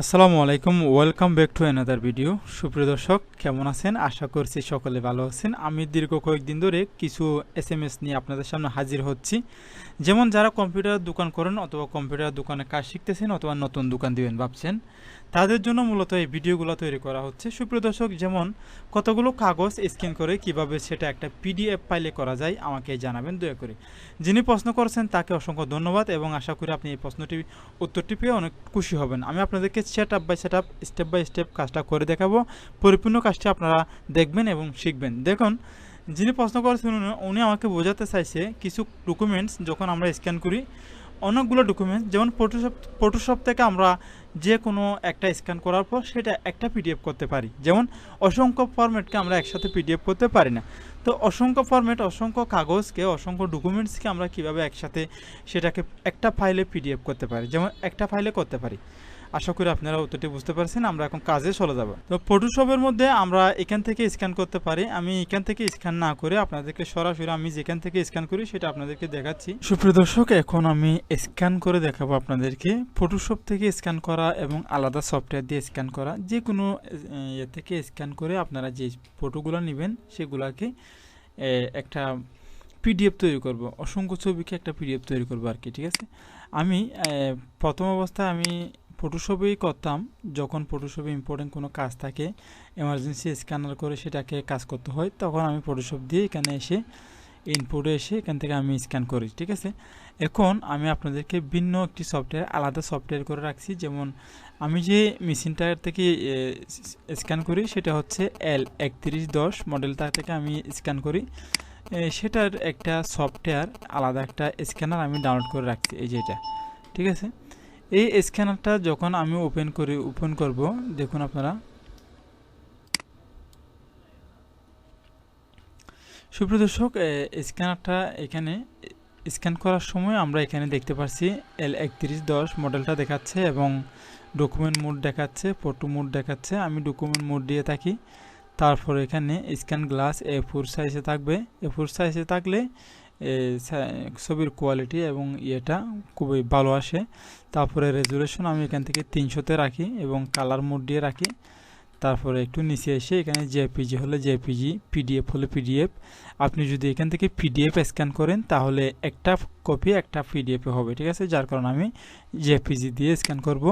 আসসালামু আলাইকুম, welcome back to another video সুপ্রিয় দর্শক, কেমন আছেন? আশা করছি সকলে ভালো আছেন। আমি দীর্ঘ কয়েকদিন ধরে কিছু এস এম এস নিয়ে আপনাদের সামনে হাজির হচ্ছি। যেমন যারা কম্পিউটার দোকান করেন অথবা কম্পিউটার দোকানে কাজ শিখতেছেন অথবা নতুন দোকান দিবেন ভাবছেন তাদের জন্য মূলত এই ভিডিওগুলো তৈরি করা হচ্ছে। সুপ্রিয় দর্শক, যেমন কতগুলো কাগজ স্ক্যান করে কীভাবে সেটা একটা পিডিএফ ফাইলে করা যায়, আমাকে জানাবেন দয়া করে। যিনি প্রশ্ন করেছেন তাকে অসংখ্য ধন্যবাদ এবং আশা করি আপনি এই প্রশ্নটি উত্তরটি পেয়ে অনেক খুশি হবেন। আমি আপনাদেরকে set up by set up, step by step কাজটা করে দেখাবো। পরিপূর্ণ কাজটি আপনারা দেখবেন এবং শিখবেন। দেখুন, যিনি প্রশ্ন করেছেন উনি- উনি আমাকে বোঝাতে চাইছে কিছু ডকুমেন্টস যখন আমরা স্ক্যান করি অনেকগুলো ডকুমেন্টস যেমন ফটোশপ ফটোশপ থেকে আমরা যে কোনো একটা স্ক্যান করার পর সেটা একটা পিডিএফ করতে পারি। যেমন অসংখ্য ফরম্যাটকে আমরা একসাথে পিডিএফ করতে পারি না। তো অসংখ্য ফরম্যাট অসংখ্য কাগজকে, অসংখ্য ডকুমেন্টসকে আমরা কীভাবে একসাথে সেটাকে একটা ফাইলে পিডিএফ করতে পারি? যেমন একটা ফাইলে করতে পারি। আশা করি আপনারা উত্তরটি বুঝতে পারছেন, আমরা এখন কাজে চলে যাব। তো ফটোশপের মধ্যে আমরা এখান থেকে স্ক্যান করতে পারি। আমি এখান থেকে স্ক্যান না করে আপনাদেরকে সরাসরি আমি যেখান থেকে স্ক্যান করি সেটা আপনাদেরকে দেখাচ্ছি। সুপ্রিয় দর্শক, এখন আমি স্ক্যান করে দেখাবো আপনাদেরকে ফটোশপ থেকে স্ক্যান করা এবং আলাদা সফটওয়্যার দিয়ে স্ক্যান করা। যে কোনো ইয়ে থেকে স্ক্যান করে আপনারা যে ফটোগুলো নেবেন সেগুলাকে একটা পিডিএফ তৈরি করব। অসংখ্য ছবিকে একটা পিডিএফ তৈরি করব আর কি, ঠিক আছে? আমি প্রথম অবস্থায় আমি ফটোশপেই করতাম, যখন ফটোশপে ইম্পর্টেন্ট কোনো কাজ থাকে এমার্জেন্সি স্ক্যানার করে সেটাকে কাজ করতে হয়, তখন আমি ফটোশপ দিয়ে এখানে এসে ইনপুটে এসে এখান থেকে আমি স্ক্যান করি, ঠিক আছে? এখন আমি আপনাদেরকে ভিন্ন একটি সফটওয়্যার আলাদা সফটওয়্যার করে রাখছি, যেমন আমি যে মেশিনটার থেকে স্ক্যান করি, সেটা হচ্ছে এল একত্রিশ দশ মডেলটা থেকে আমি স্ক্যান করি। সেটার একটা সফটওয়্যার আলাদা একটা স্ক্যানার আমি ডাউনলোড করে রাখছি, এই যে এটা, ঠিক আছে? এই স্ক্যানারটা যখন আমি ওপেন করি ওপেন করব, দেখুন আপনারা। সুপ্রিয় দর্শক স্ক্যানারটা এখানে স্ক্যান করার সময় আমরা এখানে দেখতে পাচ্ছি এল একত্রিশ দশ মডেলটা দেখাচ্ছে এবং ডকুমেন্ট মোড দেখাচ্ছে ফটো মোড দেখাচ্ছে। আমি ডকুমেন্ট মোড দিয়ে থাকি। তারপর এখানে স্ক্যান গ্লাস এ ফোর সাইজে থাকবে। এ ফোর সাইজে থাকলে ছবির কোয়ালিটি এবং ইয়েটা খুবই ভালো আসে। তারপরে রেজুলেশন আমি এখান থেকে তিনশোতে রাখি এবং কালার মোড দিয়ে রাখি। তারপরে একটু নিচে এসে এখানে জেপিজি হলে জেপিজি পিডিএফ হলে পিডিএফ আপনি যদি এখান থেকে পিডিএফ স্ক্যান করেন তাহলে একটা কপি একটা পিডিএফে হবে, ঠিক আছে? যার কারণে আমি জেপিজি দিয়ে স্ক্যান করব।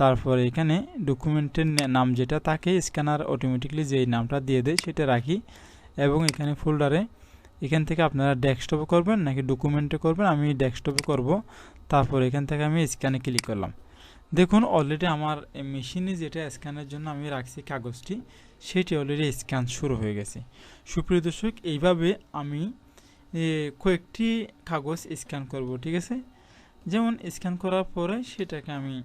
তারপরে এখানে ডকুমেন্টের নাম যেটা থাকে স্ক্যানার অটোমেটিকলি যেই নামটা দিয়ে দেয় সেটা রাখি। এবং এখানে ফোল্ডারে এখান থেকে আপনারা ডেস্কটপে করবেন নাকি ডকুমেন্টে করবেন, আমি ডেস্কটপে করব। তারপর এখান থেকে আমি স্ক্যানে ক্লিক করলাম। দেখুন অলরেডি আমার মেশিনে যেটা স্ক্যানের জন্য আমি রাখছি কাগজটি, সেটি অলরেডি স্ক্যান শুরু হয়ে গেছে। সুপ্রিয় দর্শক, এইভাবে আমি কয়েকটি কাগজ স্ক্যান করব, ঠিক আছে? যেমন স্ক্যান করার পরে সেটাকে আমি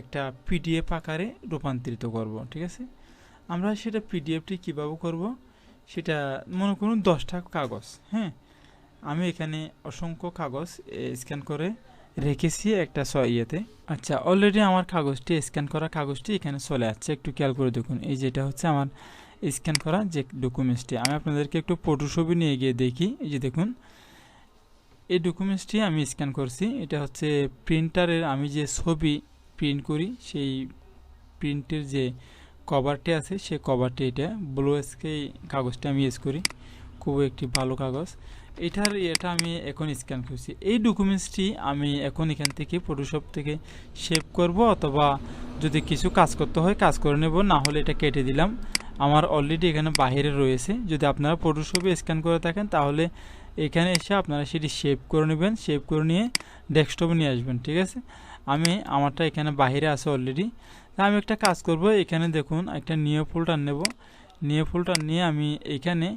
একটা পিডিএফ আকারে রূপান্তরিত করব, ঠিক আছে? আমরা সেটা পিডিএফটি কীভাবে করব? সেটা মনে করুন দশটা কাগজ হ্যাঁ? আমি এখানে অসংখ্য কাগজ স্ক্যান করে রেখেছি একটা স, ইয়েতে। আচ্ছা অলরেডি আমার কাগজটি স্ক্যান করা কাগজটি এখানে চলে আসছে। একটু খেয়াল করে দেখুন, এই যেটা হচ্ছে আমার স্ক্যান করা যে ডকুমেন্টসটি আমি আপনাদেরকে একটু ফটোশপে নিয়ে গিয়ে দেখি। এই যে দেখুন, এই ডকুমেন্টসটি আমি স্ক্যান করছি। এটা হচ্ছে প্রিন্টারের আমি যে ছবি প্রিন্ট করি, সেই প্রিন্টের যে কভারটি আছে সেই কভারটি এটা ব্লু স্কে কাগজটা আমি ইউজ করি। খুব একটি ভালো কাগজ। এটার এটা আমি এখন স্ক্যান করছি। এই ডকুমেন্টসটি আমি এখন এখান থেকে ফটোশপ থেকে সেভ করব অথবা যদি কিছু কাজ করতে হয় কাজ করে নেব, না হলে এটা কেটে দিলাম। আমার অলরেডি এখানে বাইরে রয়েছে। যদি আপনারা ফটোশপে স্ক্যান করে থাকেন, তাহলে এখানে এসে আপনারা সেটি সেভ করে নেবেন। সেভ করে নিয়ে ডেস্কটপে নিয়ে আসবেন, ঠিক আছে? আমি আমারটা এখানে বাইরে আছে অলরেডি আমি একটা কাজ করব, এখানে দেখুন একটা নিয়ে ফোল্ডার নেব। নিয়ে ফোল্ডার নিয়ে আমি এখানে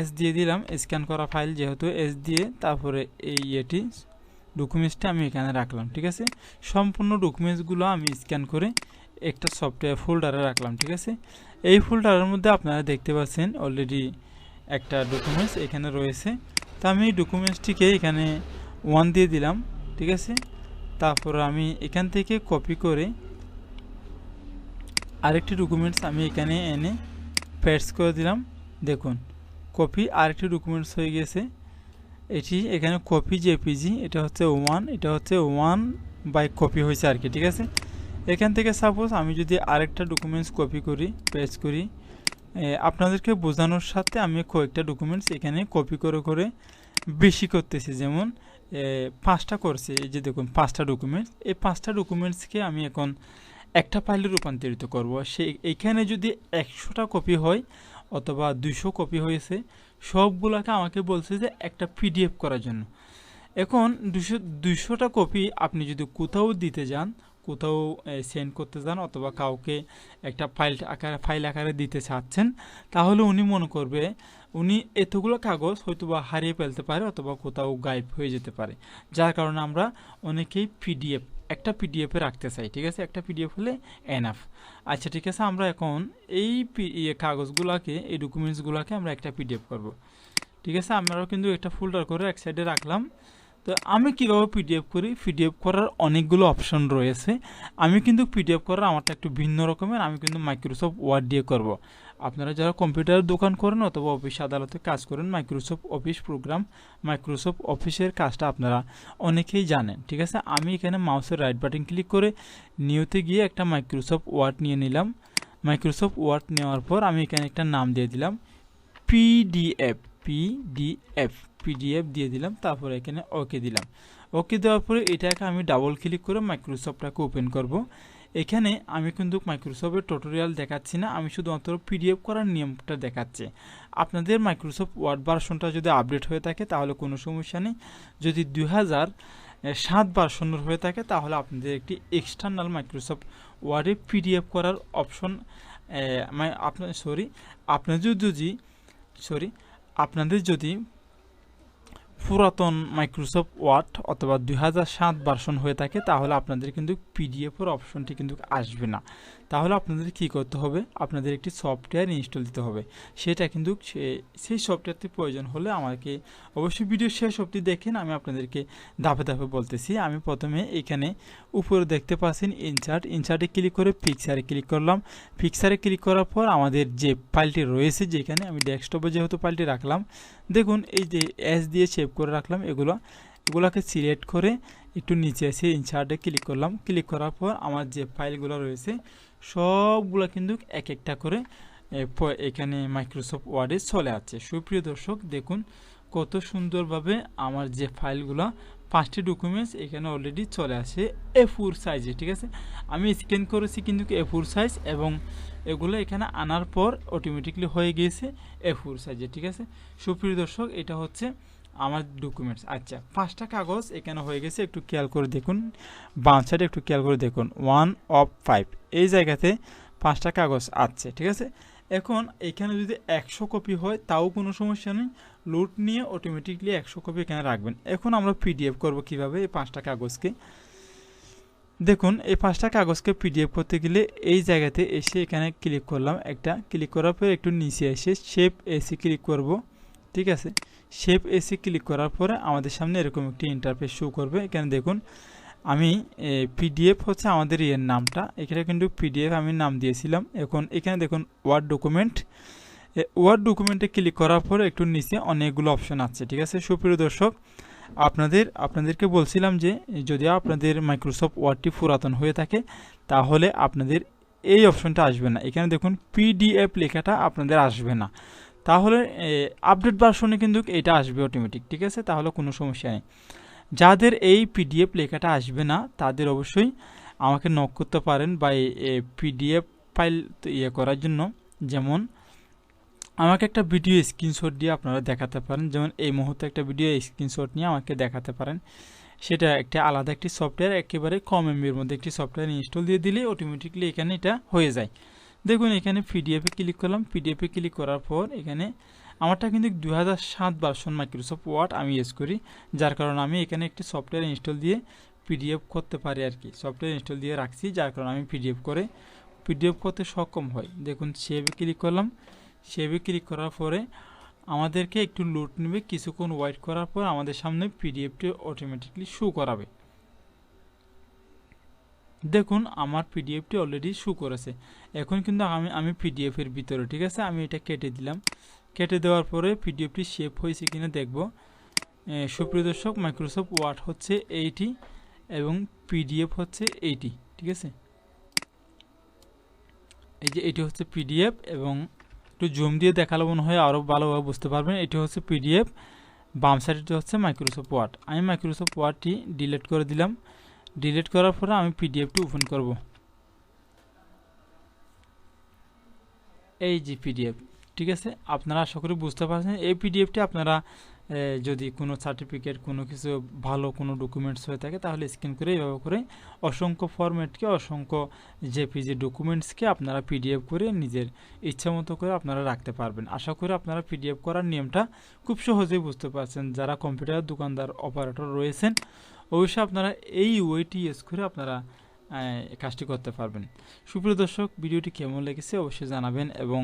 এস দিয়ে দিলাম স্ক্যান করা ফাইল যেহেতু এস দিয়ে, তারপরে এই ইয়েটি ডকুমেন্টসটা আমি এখানে রাখলাম, ঠিক আছে? সম্পূর্ণ ডকুমেন্টসগুলো আমি স্ক্যান করে একটা সফটওয়্যার ফোল্ডারে রাখলাম, ঠিক আছে? এই ফোল্ডারের মধ্যে আপনারা দেখতে পাচ্ছেন অলরেডি একটা ডকুমেন্টস এখানে রয়েছে। তো আমি এই ডকুমেন্টসটিকে এখানে ওয়ান দিয়ে দিলাম, ঠিক আছে? তারপর আমি এখান থেকে কপি করে আরেকটি ডকুমেন্টস আমি এখানে এনে পেস্ট করে দিলাম। দেখুন কপি আরেকটি ডকুমেন্টস হয়ে গেছে। এটি এখানে কপি জেপিজি এটা হচ্ছে ওয়ান এটা হচ্ছে ওয়ান বাই কপি হয়েছে আর কি, ঠিক আছে? এখান থেকে সাপোজ আমি যদি আরেকটা ডকুমেন্টস কপি করি পেস্ট করি আপনাদেরকে বোঝানোর সাথে আমি কয়েকটা ডকুমেন্টস এখানে কপি করে করে বেশি করতেছি। যেমন পাঁচটা করছে, এই যে দেখুন, পাঁচটা ডকুমেন্টস এই পাঁচটা ডকুমেন্টসকে আমি এখন একটা ফাইলে রূপান্তরিত করব। সে এইখানে যদি একশোটা কপি হয় অথবা দুশো কপি হয়েছে, সবগুলোকে আমাকে বলছে যে একটা পিডিএফ করার জন্য। এখন দুশো দুশোটা কপি আপনি যদি কোথাও দিতে যান, কোথাও সেন্ড করতে যান অথবা কাউকে একটা ফাইল আকারে ফাইল আকারে দিতে চাচ্ছেন, তাহলে উনি মনে করবে, উনি এতগুলো কাগজ হয়তো বা হারিয়ে ফেলতে পারে অথবা কোথাও গায়েব হয়ে যেতে পারে। যার কারণে আমরা অনেকেই পিডিএফ একটা পিডিএফে রাখতে চাই, ঠিক আছে? একটা পিডিএফ হলে এনাফ আচ্ছা ঠিক আছে, আমরা এখন এই কাগজগুলোকে, এই ডকুমেন্টসগুলোকে আমরা একটা পিডিএফ করব। ঠিক আছে, আমরাও কিন্তু একটা ফোল্ডার করে এক সাইডে রাখলাম। তো আমি কীভাবে পিডিএফ করি? পিডিএফ করার অনেকগুলো অপশন রয়েছে। আমি কিন্তু পিডিএফ করার আমারটা একটু ভিন্ন রকমের, আমি কিন্তু মাইক্রোসফট ওয়ার্ড দিয়ে করব। আপনারা যারা কম্পিউটার দোকান করেন অথবা অফিস আদালতে কাজ করেন মাইক্রোসফট অফিস প্রোগ্রাম মাইক্রোসফট অফিসের কাজটা আপনারা অনেকেই জানেন, ঠিক আছে? আমি এখানে মাউসের রাইট বাটন ক্লিক করে নিউতে গিয়ে একটা মাইক্রোসফট ওয়ার্ড নিয়ে নিলাম। মাইক্রোসফট ওয়ার্ড নেওয়ার পর আমি এখানে একটা নাম দিয়ে দিলাম পিডিএফ পিডিএফ পিডিএফ দিয়ে দিলাম, তারপরে এখানে ওকে দিলাম। ওকে দেওয়ার পরে এটাকে আমি ডাবল ক্লিক করে মাইক্রোসফটটাকে ওপেন করব। এখানে আমি কিন্তু মাইক্রোসফটের টোটোরিয়াল দেখাচ্ছি না, আমি শুধুমাত্র পিডিএফ করার নিয়মটা দেখাচ্ছি। আপনাদের মাইক্রোসফট ওয়ার্ড ভার্সনটা যদি আপডেট হয়ে থাকে, তাহলে কোনো সমস্যা নেই। যদি দুই হাজার সাত ভার্সনের হয়ে থাকে, তাহলে আপনাদের একটি এক্সটার্নাল মাইক্রোসফট ওয়ার্ডে পিডিএফ করার অপশন আপনার সরি আপনাদের যদি সরি আপনাদের যদি পুরাতন মাইক্রোসফট ওয়ার্ড অথবা দুই হাজার সাত ভার্সন হয়ে থাকে, তাহলে আপনাদের কিন্তু পিডিএফের অপশনটি কিন্তু আসবে না। তাহলে আপনাদের কি করতে হবে? আপনাদের একটি সফটওয়্যার ইনস্টল দিতে হবে। সেটা কিন্তু সে- সেই সফটওয়্যারটি প্রয়োজন হলে আমাকে অবশ্যই ভিডিও শেষ অবধি দেখেন, আমি আপনাদেরকে ধাপে ধাপে বলতেছি। আমি প্রথমে এখানে উপরে দেখতে পাচ্ছেন ইনচার্ট ইনচার্টে ক্লিক করে পিকচারে ক্লিক করলাম। পিকচারে ক্লিক করার পর আমাদের যে ফাইলটি রয়েছে, যেখানে আমি ডেস্কটপে যেহেতু ফাইলটি রাখলাম, দেখুন এই যে এস দিয়ে সেভ করে রাখলাম এগুলো। এগুলোকে সিলেক্ট করে একটু নিচে এসে ইনচার্টে ক্লিক করলাম। ক্লিক করার পর আমার যে ফাইলগুলো রয়েছে, সবগুলো কিন্তু এক একটা করে এখানে মাইক্রোসফট ওয়ার্ডে চলে আছে সুপ্রিয় দর্শক, দেখুন কত সুন্দরভাবে আমার যে ফাইলগুলো পাঁচটি ডকুমেন্টস এখানে অলরেডি চলে আসে এ ফোর সাইজে ঠিক আছে? আমি স্ক্যান করেছি কিন্তু এ ফোর সাইজ এবং এগুলো এখানে আনার পর অটোমেটিকলি হয়ে গিয়েছে এ ফোর সাইজে ঠিক আছে? সুপ্রিয় দর্শক, এটা হচ্ছে আমার ডকুমেন্টস আচ্ছা পাঁচটা কাগজ এখানে হয়ে গেছে, একটু খেয়াল করে দেখুন। বাম সাইডে একটু খেয়াল করে দেখুন। ওয়ান অফ ফাইভ এই জায়গাতে পাঁচটা কাগজ আছে, ঠিক আছে? এখন এখানে যদি একশো কপি হয়, তাও কোনো সমস্যা নেই। লোড নিয়ে অটোমেটিকলি একশো কপি এখানে রাখবেন। এখন আমরা পিডিএফ করব কীভাবে এই পাঁচটা কাগজকে। দেখুন, এই পাঁচটা কাগজকে পিডিএফ করতে গেলে এই জায়গাতে এসে এখানে ক্লিক করলাম। একটা ক্লিক করার পর একটু নিচে এসে শেপ এসি ক্লিক করব। ঠিক আছে? শেপ এসি ক্লিক করার পরে আমাদের সামনে এরকম একটি ইন্টারফেস শো করবে। এখানে দেখুন, আমি পিডিএফ হচ্ছে আমাদের ইয়ের নামটা। এখানে কিন্তু পিডিএফ আমি নাম দিয়েছিলাম। এখন এখানে দেখুন ওয়ার্ড ডকুমেন্ট ওয়ার্ড ডকুমেন্টে ক্লিক করার পরে একটু নিচে অনেকগুলো অপশন আছে, ঠিক আছে? সুপ্রিয় দর্শক, আপনাদের, আপনাদেরকে বলছিলাম যে, যদি আপনাদের মাইক্রোসফট ওয়ার্ডটি পুরাতন হয়ে থাকে, তাহলে আপনাদের এই অপশনটা আসবে না। এখানে দেখুন পিডিএফ লেখাটা আপনাদের আসবে না। তাহলে আপডেট ভার্সনে কিন্তু এটা আসবে অটোমেটিক ঠিক আছে? তাহলে কোনো সমস্যা নেই। যাদের এই পিডিএফ লেখাটা আসবে না, তাদের অবশ্যই আমাকে নক করতে পারেন বা পিডিএফ ফাইল ইয়ে করার জন্য। যেমন, আমাকে একটা ভিডিও স্ক্রিনশট দিয়ে আপনারা দেখাতে পারেন। যেমন, এই মুহূর্তে একটা ভিডিও স্ক্রিনশট নিয়ে আমাকে দেখাতে পারেন। সেটা একটা আলাদা একটি সফটওয়্যার একেবারে কম এমবির মধ্যে একটি সফটওয়্যার ইনস্টল দিয়ে দিলে অটোমেটিকলি এখানে এটা হয়ে যায়। দেখুন, এখানে পিডিএফে ক্লিক করলাম। পিডিএফে ক্লিক করার পর এখানে আমারটা কিন্তু দু হাজার সাত ভার্সন মাইক্রোসফট ওয়ার্ড আমি ইউজ করি। যার কারণে আমি এখানে একটি সফটওয়্যার ইনস্টল দিয়ে পিডিএফ করতে পারি আর কি। সফটওয়্যার ইনস্টল দিয়ে রাখছি, যার কারণে আমি পিডিএফ করে পিডিএফ করতে সক্ষম হয় দেখুন সেভে ক্লিক করলাম। সেভে ক্লিক করার পরে আমাদেরকে একটু লোড নেবে। কিছুক্ষণ ওয়েট করার পর আমাদের সামনে পিডিএফটি অটোমেটিকলি শো করাবে। দেখুন, আমার পিডিএফটি অলরেডি শু করেছে। এখন কিন্তু আমি আমি পিডিএফের ভিতরে, ঠিক আছে? আমি এটা কেটে দিলাম। কেটে দেওয়ার পরে পিডিএফটি শেপ হয়েছে কিনা দেখব। সুপ্রিয় দর্শক মাইক্রোসফট ওয়ার্ড হচ্ছে এইটি এবং পিডিএফ হচ্ছে এইটি ঠিক আছে? এই যে এটি হচ্ছে পিডিএফ এবং একটু জুম দিয়ে দেখালে মনে হয় আরও ভালোভাবে বুঝতে পারবেন। এটি হচ্ছে পিডিএফ বাম সাইডটি হচ্ছে মাইক্রোসফট ওয়ার্ড আমি মাইক্রোসফট ওয়ার্ডটি ডিলিট করে দিলাম। ডিলিট করার পরে আমি পিডিএফটি ওপেন করব। এই যে পিডিএফ ঠিক আছে? আপনারা আশা করি বুঝতে পারছেন। এই পিডিএফটি আপনারা যদি কোনো সার্টিফিকেট কোনো কিছু ভালো কোনো ডকুমেন্টস হয়ে থাকে, তাহলে স্ক্যান করে এইভাবে করে অসংখ্য ফরম্যাটকে অসংখ্য জেপিজি ডকুমেন্টসকে আপনারা পিডিএফ করে নিজের ইচ্ছা মতো করে আপনারা রাখতে পারবেন। আশা করি আপনারা পিডিএফ করার নিয়মটা খুব সহজেই বুঝতে পারছেন। যারা কম্পিউটার দোকানদার অপারেটর রয়েছেন অবশ্যই আপনারা এই ওয়েটি ইউজ করে আপনারা কাজটি করতে পারবেন। সুপ্রিয় দর্শক, ভিডিওটি কেমন লেগেছে অবশ্যই জানাবেন এবং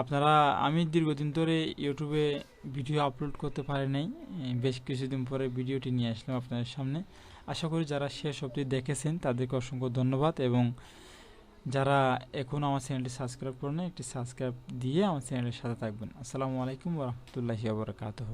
আপনারা, আমি দীর্ঘদিন ধরে ইউটিউবে ভিডিও আপলোড করতে পারি নাই বেশ কিছুদিন পরে ভিডিওটি নিয়ে আসলাম আপনাদের সামনে। আশা করি যারা শেষ অবধি দেখেছেন, তাদেরকে অসংখ্য ধন্যবাদ এবং যারা এখন আমার চ্যানেলটি সাবস্ক্রাইব করেন একটি সাবস্ক্রাইব দিয়ে আমার চ্যানেলের সাথে থাকবেন। আসসালামু আলাইকুম রহমতুল্লাহি আবরকাতহ